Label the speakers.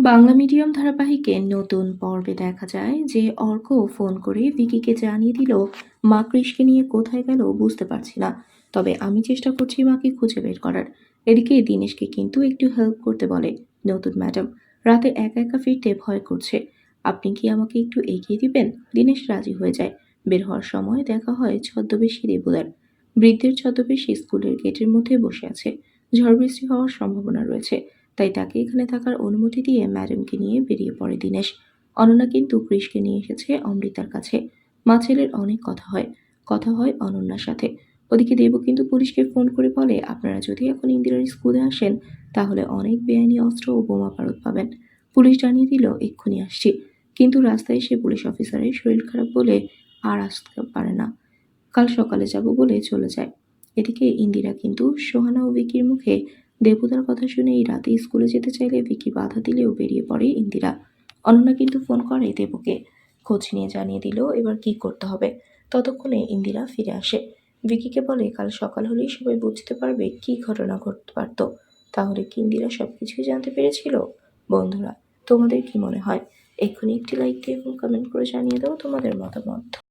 Speaker 1: Bangla medium ধারাবাহিকে নতুন পর্বে দেখা যায় যে অর্ক ফোন করে ভিকিকে জানিয়ে দিল, মা কৃষকে নিয়ে কোথায় গেল বুঝতে পারছি না। তবে আমি চেষ্টা করছি মাকে খুঁজে বের করার। এদিকে দিনেশকে কিন্তু একটু হেল্প করতে বলে, নতুন ম্যাডাম রাতে একা একা ফিরতে ভয় করছে। আপনি কি আমাকে একটু এগিয়ে দিবেন? দিনেশ রাজি হয়ে যায়। বের হওয়ার সময় দেখা হয় ছদ্মবেশী দেবুদার বৃদ্ধের ছদ্মবেশী স্কুলের গেটের মধ্যে বসে আছে। ঝড় বৃষ্টি হওয়ার সম্ভাবনা রয়েছে। তাই তাকে এখানে থাকার অনুমতি দিয়ে ম্যাডামকে নিয়ে বেরিয়ে পড়ে দিনেশ। অনন্যা কিন্তু কৃষকে নিয়ে এসেছে অমৃতার কাছে। মা ছেলের অনেক কথা হয়। কথা হয় অনন্যার সাথে। ওদিকে দেবু কিন্তু পুলিশকে ফোন করে বলে, আপনারা যদি এখন ইন্দিরার স্কুলে আসেন, তাহলে অনেক বেআইনি অস্ত্র ও বোমা পারত পাবেন। পুলিশ জানিয়ে দিল, এক্ষুনি আসছি। কিন্তু রাস্তায় এসে পুলিশ অফিসারের শরীর খারাপ বলে আর আসতে পারে না। কাল সকালে যাব বলে চলে যায়। এদিকে ইন্দিরা কিন্তু সোহানা ও বিকির মুখে দেবতার কথা শুনে এই রাতে স্কুলে যেতে চাইলে ভিকি বাধা দিলেও বেরিয়ে পড়ে ইন্দিরা। অনন্যা কিন্তু ফোন করে দেবকে। খোঁজ নিয়ে জানিয়ে দিল এবার কি করতে হবে। ততক্ষণে ইন্দিরা ফিরে আসে। ভিকিকে বলে, কাল সকাল হলেই সবাই বুঝতে পারবে কি ঘটনা ঘটতে পারতো। তাহলে কি ইন্দিরা সব কিছুই জানতে পেরেছিল? বন্ধুরা, তোমাদের কি মনে হয়? এক্ষুনি একটি লাইক দিয়ে এবং কমেন্ট করে জানিয়ে দাও তোমাদের মতামত।